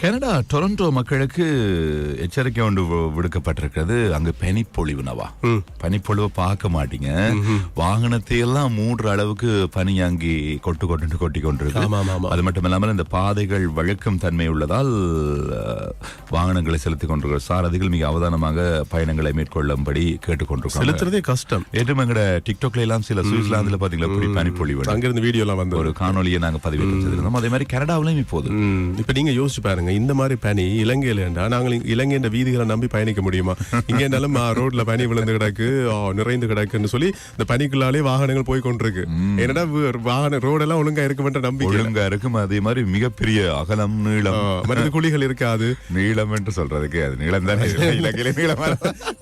Canada Toronto மக்களுக்கு எச்சரிக்கை ஒன்று விடுக்கப்பட்டிருக்கிறது. அங்க பனிப்பொழிவுனவா பனிப்பொழிவை பார்க்க மாட்டீங்க. வாகனத்தை எல்லாம் மூடுற அளவுக்கு பனி அங்கே கொட்டு கொட்டு கொட்டி கொண்டிருக்கு. அது மட்டும் இல்லாமல் இந்த பாதைகள் வழுக்கும் தன்மை உள்ளதால் வாகனங்களை செலுத்திக் கொண்டிருக்கிற சாரதிகள் மிக அவதானமாக பயணங்களை மேற்கொள்ளும்படி கேட்டுக்கொண்டிருக்காங்க. செலுத்துறதே கஷ்டம். ஏற்றும் எங்கட டிக்டாக்ல எல்லாம் சில சுவிட்சர்லாந்துல பாத்தீங்களா பனிப்பொழிவு. அங்கிருந்து வீடியோ எல்லாம் வந்து ஒரு காணொலியை நாங்க பதிவேற்றம் செய்திருந்தோம். அதே மாதிரி கனடாவிலும் இப்போது. இப்ப நீங்க யோசிச்சு பாருங்க. இந்த மாதிரி பனி இலங்கையிலண்டா நாங்கள் இலங்கையின் வீதிகளை நம்பி பயணிக்க முடியுமா? இங்க இருந்தாலும் ரோட்ல பனி விழுந்து கிடக்கு நிறைந்து கிடக்குன்னு சொல்லி இந்த பனிக்குள்ளாலே வாகனங்கள் போய் கொண்டிருக்கு. என்னடா வாகன ரோடெல்லாம் ஒழுங்கா இருக்குமென்ற நம்பிக்கை. ஒழுங்கா இருக்கும் அதே மாதிரி மிகப்பெரிய அகலம் நீளம். குழிகள் இருக்காது. நீளம் என்று சொல்றதுக்கு அது நீளம் தானே. இலங்கையில நீளமா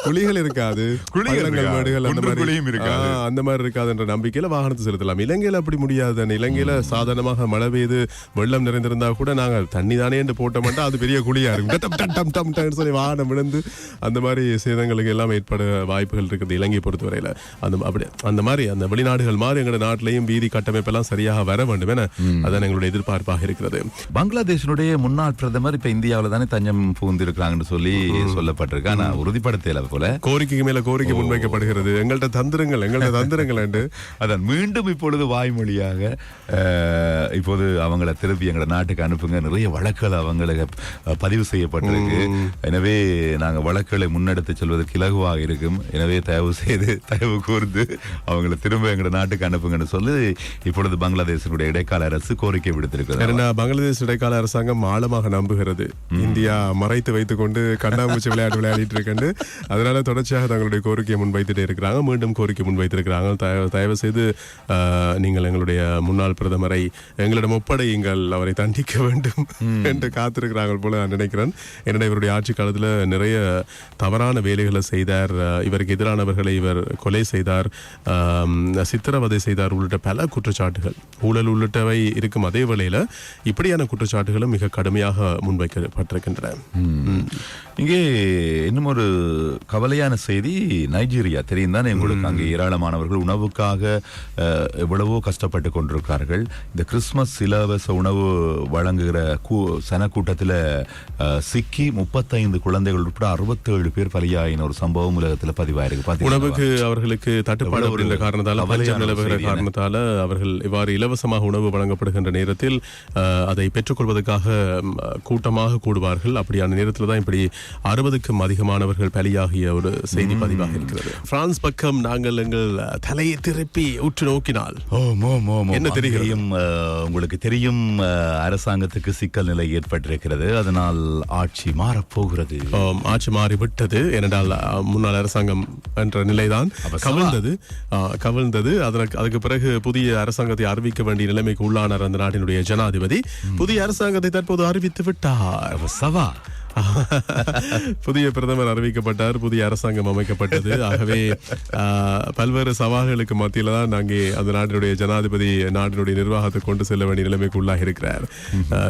குழிகள் இருக்காது. குழிகள் இருக்காது. மேடுகள் அந்த மாதிரி. இருக்காது. அந்த மாதிரி இருக்காதுன்ற நம்பிக்கையில வாகனத்தை செலுத்தலாம். இலங்கையில அப்படி முடியாது. இலங்கையில சாதாரணமாக மழை பெய்து வெள்ளம் நிறைந்திருந்தா கூட நாங்கள் தண்ணி தானே என்று போட்ட மாட்டோம் அது பெரிய குழியா இருக்கும். டம் டம் டம் டம் டம்னு சொல்லி வாகனம் விழுந்து அந்த மாதிரி சேதங்களுக்கு எல்லாம் ஏற்பட வாய்ப்புகள் இருக்குது இலங்கையை பொறுத்தவரையில. அந்த அப்படி அந்த மாதிரி அந்த வெளிநாடுகள் மாதிரி எங்களோட நாட்டிலையும் வீதி கட்டமைப்பெல்லாம் சரியாக வர வேண்டும் என அதான் எங்களுடைய எதிர்பார்ப்பாக இருக்கிறது. பங்களாதேஷனுடைய முன்னாள் பிரதமர் இப்ப இந்தியாவில தானே தஞ்சம் புகுந்திருக்கிறாங்கன்னு சொல்லி சொல்லப்பட்டிருக்கு. ஆனா உறுதிப்படுத்தல போல. கோரிக்கைக்கு மேல கோரிக்கை முன்வைக்கப்படுகிறது. எங்கள்கிட்ட தந்திரங்கள் எங்கள்கிட்ட தந்திரங்கள் அதான் மீண்டும் இப்பொழுது வாய்மொழியாக இப்போது அவங்கள திருப்பி எங்களோட நாட்டுக்கு அனுப்புங்க. நிறைய வழக்குகள் அவங்களுக்கு அஹ், பதிவு செய்யப்பட்டிருக்கு. எனவே நாங்க வழக்குகளை முன்னெடுத்து செல்வதற்கு இலகுவாக இருக்கும். எனவே தயவு செய்து தயவு கூர்ந்து அவங்கள திரும்ப எங்களோட நாட்டுக்கு அனுப்புங்கன்னு சொல்லி இப்பொழுது பங்களாதேசனுடைய இடைக்கால அரசு கோரிக்கை விடுத்திருக்கிறது. ஏன்னா பங்களாதேஷ் இடைக்கால அரசாங்கம் ஆழமாக நம்புகிறது. இந்தியா மறைத்து வைத்துக் கொண்டு கண்ணாமூச்சி விளையாட்டு விளையாடிட்டு இருக்கண்டு அதனால தொடர்ச்சியாக தங்களுடைய கோரிக்கையை முன்வைத்துட்டே இருக்கிறாங்க. மீண்டும் கோரிக்கை முன்வைத்திருக்கிறாங்க. தயவு- தயவு செய்து நீங்கள் எங்களுடைய முன்னாள் பிரதமரை எங்களிடம் ஒப்படையுங்கள். அவரை தண்டிக்க வேண்டும் என்று காத்திருக்கிறாங்க போல நான் நினைக்கிறேன். என்னடா இவருடைய ஆட்சி காலத்துல நிறைய தவறான வேலைகளை செய்தார். இவருக்கு எதிரானவர்களை இவர் கொலை செய்தார். சித்திரவதை செய்தார் உள்ளிட்ட பல குற்றச்சாட்டுகள். ஊழல் உள்ளிட்டவை இருக்கும் அதே வேளையில இப்படியான குற்றச்சாட்டுகளும் மிக கடுமையாக முன்வைக்கப்பட்டிருக்கின்றன. இங்கே இன்னும் ஒரு கவலையான செய்தி நைஜீரியா. தெரியும் தானே உங்களுக்கு? அங்கே ஏராளமானவர்கள் உணவுக்காக எவ்வளவோ கஷ்டப்பட்டு கொண்டிருக்கிறார்கள். இந்த கிறிஸ்மஸ் இலவச உணவு வழங்குகிற கூ சனக்கூட்டத்தில் சிக்கி முப்பத்தைந்து குழந்தைகள் உட்பட அறுபத்தேழு பேர் பலியாயின ஒரு சம்பவம் உலகத்தில் பதிவாயிருக்கு? உணவுக்கு அவர்களுக்கு தட்டுப்பாடு அப்படின்ற காரணத்தால பஞ்சம் நிலவுகிற? காரணத்தால அவர்கள் இவ்வாறு இலவசமாக உணவு வழங்கப்படுகின்ற நேரத்தில் அதை பெற்றுக்கொள்வதற்காக கூட்டமாக கூடுவார்கள் அப்படியான நேரத்தில் தான் இப்படி அறுபதுக்கும் அதிகமானவர்கள் பலியாகிய ஒரு செய்தி பதிவாக இருக்கிறது பிரான்ஸ் பக்கம் நாங்கள் எங்கள் தலையை திருப்பி உற்று நோக்கினால். என்ன அஹ், உங்களுக்கு தெரியும் அரசாங்கத்துக்கு சிக்கல் நிலை ஏற்பட்டிருக்கிறது அதனால் ஆட்சி மாறப்போகிறது. ஆட்சி மாறிவிட்டது. ஏனென்றால் முன்னாள் அரசாங்கம் என்ற நிலைதான். கவிழ்ந்தது. கவிழ்ந்தது. அதற்கு அதுக்கு பிறகு புதிய அரசாங்கத்தை அறிவிக்க வேண்டிய நிலைமைக்கு உள்ளானார் அந்த நாட்டினுடைய ஜனாதிபதி. புதிய அரசாங்கத்தை தற்போது அறிவித்து விட்டார். சவா புதிய பிரதமர் அறிவிக்கப்பட்டார் புதிய அரசாங்கம் அமைக்கப்பட்டது. ஆகவே பல்வேறு சவால்களுக்கு மத்தியில தான் அங்கே அந்த நாட்டினுடைய ஜனாதிபதி நாட்டினுடைய நிர்வாகத்தை கொண்டு செல்ல வேண்டிய நிலைமைக்கு உள்ளாகி இருக்கிறார்.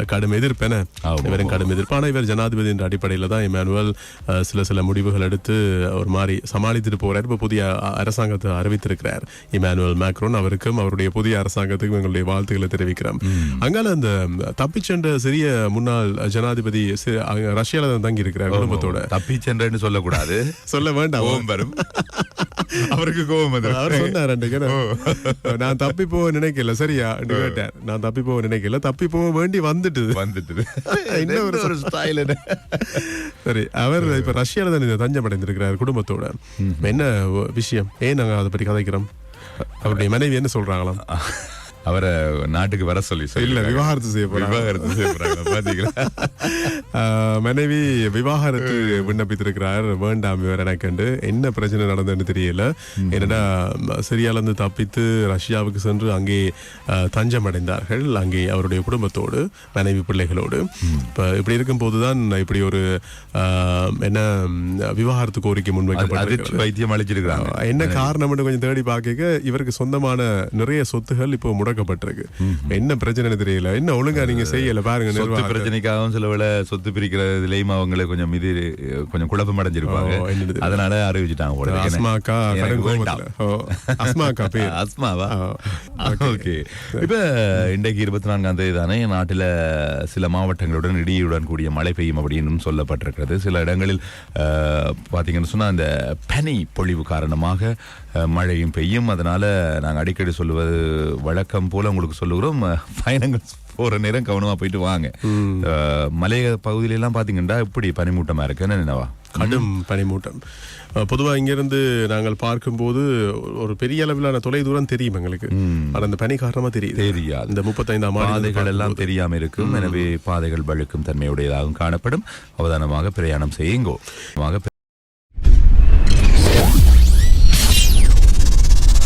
கடும் எதிர்ப்பென ஆமா. இவரின் கடும் எதிர்ப்பு. ஆனா இவர் ஜனாதிபதி என்ற அடிப்படையில தான் இமானுவல் சில சில முடிவுகள் எடுத்து ஒரு மாதிரி சமாளித்துட்டு போறார். இப்ப புதிய அரசாங்கத்தை அறிவித்திருக்கிறார். இமானுவல் மேக்ரோன் அவருக்கும் அவருடைய புதிய அரசாங்கத்துக்கும் எங்களுடைய வாழ்த்துக்களை தெரிவிக்கிறோம். அங்கால அந்த தப்பிச் சென்ற சிறிய முன்னாள் ஜனாதிபதி சி- ரஷ்யால தான் தங்கி இருக்கிறார் குடும்பத்தோட. தப்பி சென்றேன்னு சொல்லக்கூடாது. சொல்ல வேண்டாம். கோபம் வரும். அவருக்கு கோபம் அவர் வந்துரும் சொன்னார்? நான் தப்பி போக நினைக்கல. சரியா? கேட்டார் நான் தப்பி போக நினைக்கல தப்பி போக வேண்டி வந்துட்டு வந்துட்டு என்ன ஒரு ஸ்டைல் சரி அவர் இப்ப ரஷ்யால தான் இந்த தஞ்சம் அடைந்திருக்கிறார் குடும்பத்தோட என்ன விஷயம்? ஏன் நாங்க அதை பற்றி கதைக்கிறோம்? அவருடைய மனைவி என்ன சொல்றாங்களாம்? அவரை நாட்டுக்கு வர சொல்லி இல்ல. விவாகரத்து செய்ய விவாகரத்து செய்ய போறாங்க பாத்தீங்களா? ஆஹ், மனைவி விவாகரத்து விண்ணப்பித்திருக்கிறார். வேண்டாம் இவர் எனக்குண்டு என்ன பிரச்சனை நடந்ததுன்னு தெரியல. என்னடா சிரியால இருந்து தப்பித்து ரஷ்யாவுக்கு சென்று அங்கே தஞ்சம் அடைந்தார்கள் அங்கே அவருடைய குடும்பத்தோடு மனைவி பிள்ளைகளோடு. இப்ப இப்படி இருக்கும் போதுதான் இப்படி ஒரு என்ன விவாகரத்து கோரிக்கை முன்வைக்கப்பட்டிருக்கிறது வைத்தியம் அளிச்சிருக்காங்க என்ன காரணம்னு கொஞ்சம் தேடி பார்க்க இவருக்கு சொந்தமான நிறைய சொத்துகள் இப்போ முடக்க முடக்கப்பட்டிருக்கு என்ன பிரச்சனைன்னு தெரியல. என்ன ஒழுங்கா நீங்க செய்யல பாருங்க சொத்து பிரச்சனைக்காகவும் சில வேளை சொத்து பிரிக்கிறதுலயும் அவங்களை கொஞ்சம் இது கொஞ்சம் குழப்பம் அடைஞ்சிருப்பாங்க? அதனால அறிவிச்சிட்டாங்க போல. அஸ்மாக்கா அஸ்மாக்கா பேர். அஸ்மாவா? ஓகே. இப்ப இன்றைக்கு இருபத்தி நான்காம் தேதி தானே நாட்டில சில மாவட்டங்களுடன் இடியுடன் கூடிய மழை பெய்யும் அப்படின்னு சொல்லப்பட்டிருக்கிறது. சில இடங்களில் அஹ், பாத்தீங்கன்னு சொன்னா அந்த பனி பொழிவு காரணமாக மழையும் பெய்யும். அதனால நாங்க அடிக்கடி சொல்லுவது வழக்கம் போல உங்களுக்கு சொல்லுகிறோம். பயணங்கள் போற நேரம் கவனமா போயிட்டு வாங்க. மலைய பகுதியில எல்லாம் பாத்தீங்கன்னா இப்படி பனிமூட்டமா இருக்கு? என்ன நினைவா கடும் பனிமூட்டம். பொதுவா இங்கிருந்து நாங்கள் பார்க்கும்போது ஒரு பெரிய அளவிலான தொலை தூரம் தெரியும் எங்களுக்கு. அந்த பனி காரணமா தெரியுது. தெரியாது. இந்த முப்பத்தைந்தாம் பாதைகள் எல்லாம் தெரியாம இருக்கும். எனவே பாதைகள் வழுக்கும் தன்மையுடையதாகவும் காணப்படும். அவதானமாக பிரயாணம் செய்யுங்கோ.